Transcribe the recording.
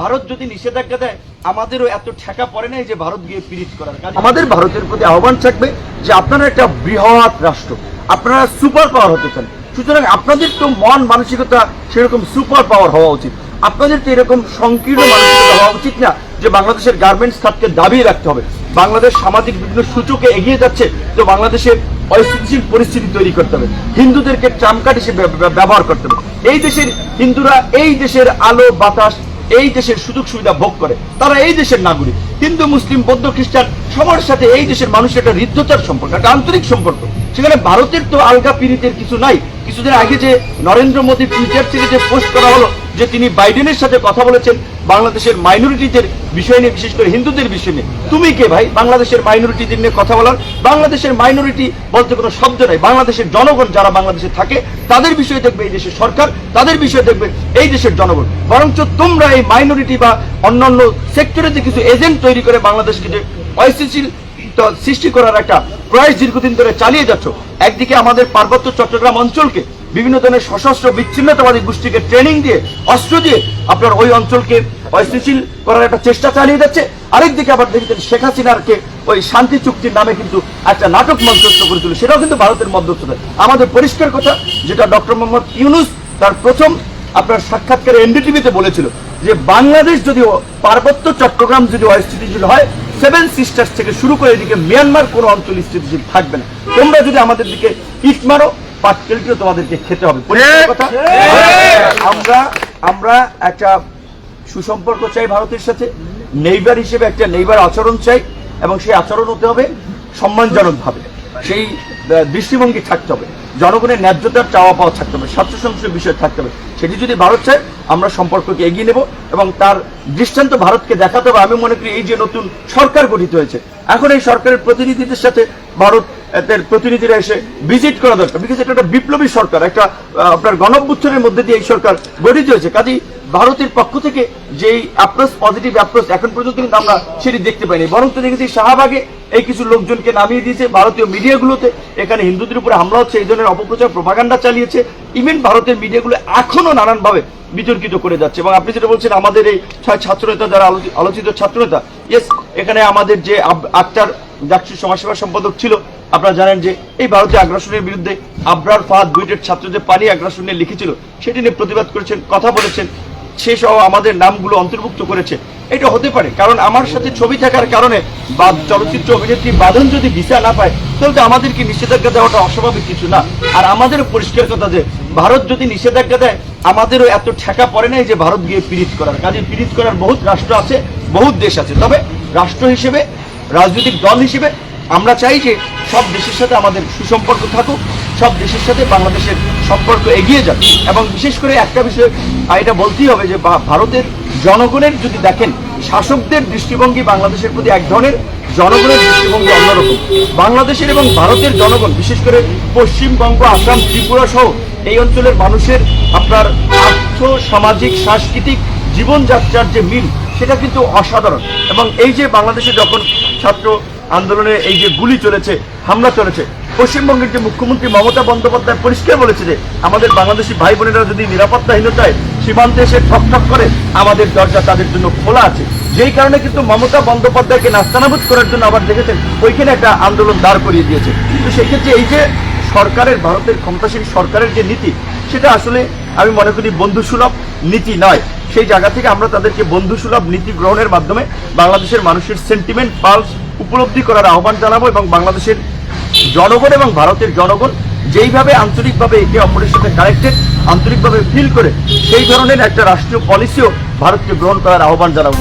ভারত যদি নিষেধাজ্ঞা দেয়, আমাদেরও এত ঠেকা পড়ে নাই যে ভারত গিয়ে পিরিত করার কাজ আমাদের ভারতের প্রতি আহ্বান থাকবে যে আপনারা একটা বৃহৎ রাষ্ট্র, আপনারা সুপার পাওয়ার হতে চান। সুতরাং আপনাদের তো মন মানসিকতা সেরকম সুপার পাওয়ার হওয়া উচিত। আপনাদের তো এরকম সংকীর্ণ মানসিকতা হওয়া উচিত না যে বাংলাদেশের গার্মেন্টস খাতকে দাবিয়ে রাখতে হবে। বাংলাদেশ সামাজিক বিভিন্ন সূচকে এগিয়ে যাচ্ছে, তো বাংলাদেশে অস্থিতিশীল পরিস্থিতি তৈরি করতে হবে। হিন্দুদেরকে ট্রামকাট হিসেবে ব্যবহার করতে হবে। এই দেশের হিন্দুরা এই দেশের আলো, বাতাস এই দেশের সুযোগ সুবিধা ভোগ করে। তারা এই দেশের নাগরিক। হিন্দু, মুসলিম, বৌদ্ধ, খ্রিস্টান, সবার সাথে এই দেশের মানুষের একটা হৃদ্যতার সম্পর্ক, একটা আন্তরিক সম্পর্ক। সেখানে ভারতের তো আলগা পীড়িতের কিছু নাই। কিছুদিন আগে যে নরেন্দ্র মোদী টুইটার থেকে যে পোস্ট করা হলো যে তিনি বাইডেনের সাথে কথা বলেছেন বাংলাদেশের মাইনরিটিদের বিষয় নিয়ে, বিশেষ করে হিন্দুদের বিষয় নিয়ে। তুমি কে ভাই? বাংলাদেশের মাইনরিটিদের নিয়ে কথা বলার। বাংলাদেশের মাইনরিটি বলতে কোনো শব্দ নাই। বাংলাদেশের জনগণ যারা বাংলাদেশে থাকে, তাদের বিষয়ে দেখবে এই দেশের সরকার, তাদের বিষয়ে দেখবে এই দেশের জনগণ। বরঞ্চ তোমরা এই মাইনরিটি বা অন্যান্য সেক্টরে যে কিছু এজেন্ট তৈরি করে বাংলাদেশকে যে অস্থিতিশীল সৃষ্টি করার একটা প্রয়াস দীর্ঘদিন ধরে চালিয়ে যাচ্ছ, একদিকে আমাদের পার্বত্য চট্টগ্রাম অঞ্চলকে বিভিন্ন ধরনের সশস্ত্র বিচ্ছিন্নতাবাদী গোষ্ঠীকে ট্রেনিং দিয়ে, অস্ত্র দিয়ে আপনার ওই অঞ্চলকে অস্থিতিশীল করার একটা চেষ্টা চালিয়ে যাচ্ছে। আরেকদিকে আবার দেখেছেন শেখ হাসিনারকে ওই শান্তি চুক্তির নামে কিন্তু একটা নাটক মঞ্চস্থ করে তুলে সেটাও কিন্তু ভারতের মধ্যস্থতা আমাদের পরিষ্কার কথা, যেটা ডক্টর মোহাম্মদ ইউনুস তার প্রথম আপনার সাক্ষাৎকারে এনডিটিভিতে বলেছিল যে বাংলাদেশ যদি পার্বত্য চট্টগ্রাম যদি অস্থিতিশীল হয় সেভেন সিস্টার্স থেকে শুরু করে এদিকে মিয়ানমার কোনো অঞ্চল স্থিতিশীল থাকবে না। তোমরা যদি আমাদের দিকে ইট মারো পাটকেলটিও তোমাদেরকে খেতে হবে। আমরা আমরা একটা সুসম্পর্ক চাই ভারতের সাথে নেইবার হিসেবে একটা নেইবার আচরণ চাই এবং সেই আচরণ হতে হবে সম্মানজনকভাবে। সেই দৃষ্টিভঙ্গি থাকতে হবে। জনগণের ন্যায্যতার চাওয়া পাওয়া থাকতে হবে স্বাস্থ্য সংশ্লিষ্ট বিষয় থাকতে হবে। সেটি যদি ভারত চায় আমরা সম্পর্ককে এগিয়ে নেব এবং তার দৃষ্টান্ত ভারতকে দেখাতে হবে। আমি মনে করি এই যে নতুন সরকার গঠিত হয়েছে এখন এই সরকারের প্রতিনিধিদের সাথে ভারত এর প্রতিনিধিরা এসে ভিজিট করা দরকার। বিকজ এটা একটা বিপ্লবী সরকার, একটা আপনার গণভ্যুত্থানের মধ্যে দিয়ে এই সরকার গঠিত হয়েছে। কাজেই ভারতের পক্ষ থেকে যেই অ্যাপ্রোচ পজিটিভ অ্যাপ্রোচ এখন পর্যন্ত কিন্তু আমরা সেটি দেখতে পাইনি। বরং তো দেখেছি শাহবাগে এই কিছু লোকজনকে নামিয়ে দিয়েছে ভারতীয় মিডিয়াগুলোতে। এখানে হিন্দুদের উপরে হামলা হচ্ছে, এই ধরনের অপপ্রচার প্রভাকাণ্ডা চালিয়েছে। ইভেন ভারতের মিডিয়াগুলো এখনও নানানভাবে বিতর্কিত করে যাচ্ছে। এবং আপনি যেটা বলছেন, আমাদের এই ছয় ছাত্রনেতা যারা আলোচিত ছাত্রনেতা ইয়েস এখানে আমাদের যে আক্তার জাকসু সমাজসেবা সম্পাদক ছিল আপনারা জানেন যে এই ভারতীয় আগ্রাসনের বিরুদ্ধে আবরার ফাহাদ বুয়েটের যে পানি আগ্রাসন নিয়ে লিখেছিল। সেটি নিয়ে প্রতিবাদ করেছেন, কথা বলেছেন। সে সহ আমাদের নামগুলো অন্তর্ভুক্ত করেছে এটা হতে পারে, কারণ আমার সাথে ছবি থাকার কারণে বা চলচ্চিত্র অভিনেত্রী বাঁধন যদি ভিসা না পায়, তাহলে তো আমাদেরকে নিষেধাজ্ঞা দেওয়াটা অস্বাভাবিক কিছু না? আর আমাদেরও পরিষ্কার কথা যে ভারত যদি নিষেধাজ্ঞা দেয়, আমাদেরও এত ঠেকা পড়ে নাই যে ভারত গিয়ে পীড়িত করার। কাজে পীড়িত করার বহুত রাষ্ট্র আছে, বহুত দেশ আছে। তবে রাষ্ট্র হিসেবে, রাজনৈতিক দল হিসেবে আমরা চাই যে সব দেশের সাথে আমাদের সুসম্পর্ক থাকুক, সব দেশের সাথে বাংলাদেশের সম্পর্ক এগিয়ে যাক। এবং বিশেষ করে একটা বিষয় এটা বলতেই হবে যে ভারতের জনগণের যদি দেখেন, শাসকদের দৃষ্টিভঙ্গি বাংলাদেশের প্রতি এক ধরনের, জনগণের দৃষ্টিভঙ্গি অন্যরকম। বাংলাদেশের এবং ভারতের জনগণ, বিশেষ করে পশ্চিমবঙ্গ, আসাম, ত্রিপুরা সহ এই অঞ্চলের মানুষের আপনার আর্থ, সামাজিক, সাংস্কৃতিক জীবনযাত্রার যে মিল, সেটা কিন্তু অসাধারণ। এবং এই যে বাংলাদেশে যখন ছাত্র আন্দোলনে এই যে গুলি চলেছে, হামলা চলেছে, পশ্চিমবঙ্গের যে মুখ্যমন্ত্রী মমতা বন্দ্যোপাধ্যায় পরিষ্কার বলেছে যে আমাদের বাংলাদেশি ভাই বোনেরা যদি নিরাপত্তাহীনতায় সীমান্তে এসে ঠক ঠক করে, আমাদের দরজা তাদের জন্য খোলা আছে। যেই কারণে কিন্তু মমতা বন্দ্যোপাধ্যায়কে নাস্তানাবুদ করার জন্য আবার দেখেছেন, ওইখানে একটা আন্দোলন দাঁড় করিয়ে দিয়েছে। কিন্তু সেক্ষেত্রে এই যে সরকারের, ভারতের ক্ষমতাসীন সরকারের যে নীতি, সেটা আসলে আমি মনে করি বন্ধুসুলভ নীতি নয়। সেই জায়গা থেকে আমরা তাদেরকে বন্ধুসুলভ নীতি গ্রহণের মাধ্যমে বাংলাদেশের মানুষের সেন্টিমেন্ট পালস উপলব্ধি করার আহ্বান জানাব এবং বাংলাদেশের জনগণ এবং ভারতের জনগণ যেইভাবে আন্তরিকভাবে একে অপরের সাথে কানেক্টেড আন্তরিকভাবে ফিল করে, সেই ধরনের একটা রাষ্ট্রীয় পলিসিও ভারতকে গ্রহণ করার আহ্বান জানাব।